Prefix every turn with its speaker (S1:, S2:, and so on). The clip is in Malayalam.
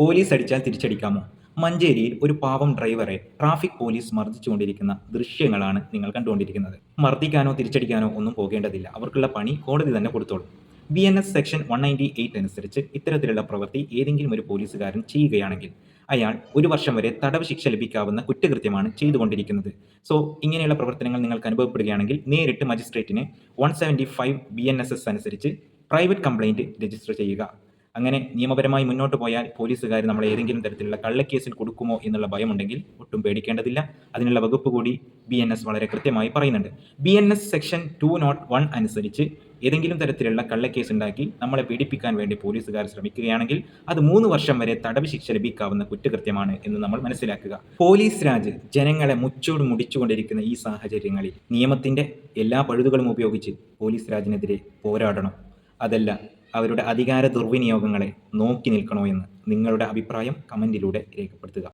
S1: പോലീസ് അടിച്ചാൽ തിരിച്ചടിക്കാമോ? മഞ്ചേരിയിൽ ഒരു പാവം ഡ്രൈവറെ ട്രാഫിക് പോലീസ് മർദ്ദിച്ചുകൊണ്ടിരിക്കുന്ന ദൃശ്യങ്ങളാണ് നിങ്ങൾ കണ്ടുകൊണ്ടിരിക്കുന്നത്. മർദ്ദിക്കാനോ തിരിച്ചടിക്കാനോ ഒന്നും പോകേണ്ടതില്ല. അവർക്കുള്ള പണി കോടതി തന്നെ കൊടുത്തോളും. B N S section one ninety eight അനുസരിച്ച് ഇത്തരത്തിലുള്ള പ്രവൃത്തി ഏതെങ്കിലും ഒരു പോലീസുകാരൻ ചെയ്യുകയാണെങ്കിൽ അയാൾ ഒരു വർഷം വരെ തടവ് ശിക്ഷ ലഭിക്കാവുന്ന കുറ്റകൃത്യമാണ് ചെയ്തുകൊണ്ടിരിക്കുന്നത്. സോ ഇങ്ങനെയുള്ള പ്രവർത്തനങ്ങൾ നിങ്ങൾക്ക് അനുഭവപ്പെടുകയാണെങ്കിൽ നേരിട്ട് മജിസ്ട്രേറ്റിനെ one seventy five B N S S അനുസരിച്ച് പ്രൈവറ്റ് കംപ്ലൈന്റ് രജിസ്റ്റർ ചെയ്യുക. അങ്ങനെ നിയമപരമായി മുന്നോട്ട് പോയാൽ പോലീസുകാർ നമ്മളെ ഏതെങ്കിലും തരത്തിലുള്ള കള്ളക്കേസിൽ കൊടുക്കുമോ എന്നുള്ള ഭയമുണ്ടെങ്കിൽ ഒട്ടും പേടിക്കേണ്ടതില്ല. അതിനുള്ള വകുപ്പ് കൂടി ബി എൻ എസ് വളരെ കൃത്യമായി പറയുന്നുണ്ട്. B N S section two naught one അനുസരിച്ച് ഏതെങ്കിലും തരത്തിലുള്ള കള്ളക്കേസ് ഉണ്ടാക്കി നമ്മളെ പീഡിപ്പിക്കാൻ വേണ്ടി പോലീസുകാർ ശ്രമിക്കുകയാണെങ്കിൽ അത് മൂന്ന് വർഷം വരെ തടവ് ശിക്ഷ ലഭിക്കാവുന്ന കുറ്റകൃത്യമാണ് എന്ന് നമ്മൾ മനസ്സിലാക്കുക. പോലീസ് രാജ് ജനങ്ങളെ മുച്ചോട് മുടിച്ചുകൊണ്ടിരിക്കുന്ന ഈ സാഹചര്യങ്ങളിൽ നിയമത്തിന്റെ എല്ലാ പഴുതുകളും ഉപയോഗിച്ച് പോലീസ് രാജിനെതിരെ പോരാടണം. അതല്ല അവരുടെ അധികാര ദുർവിനിയോഗങ്ങളെ നോക്കി നിൽക്കണോ എന്ന് നിങ്ങളുടെ അഭിപ്രായം കമന്റിലൂടെ രേഖപ്പെടുത്തുക.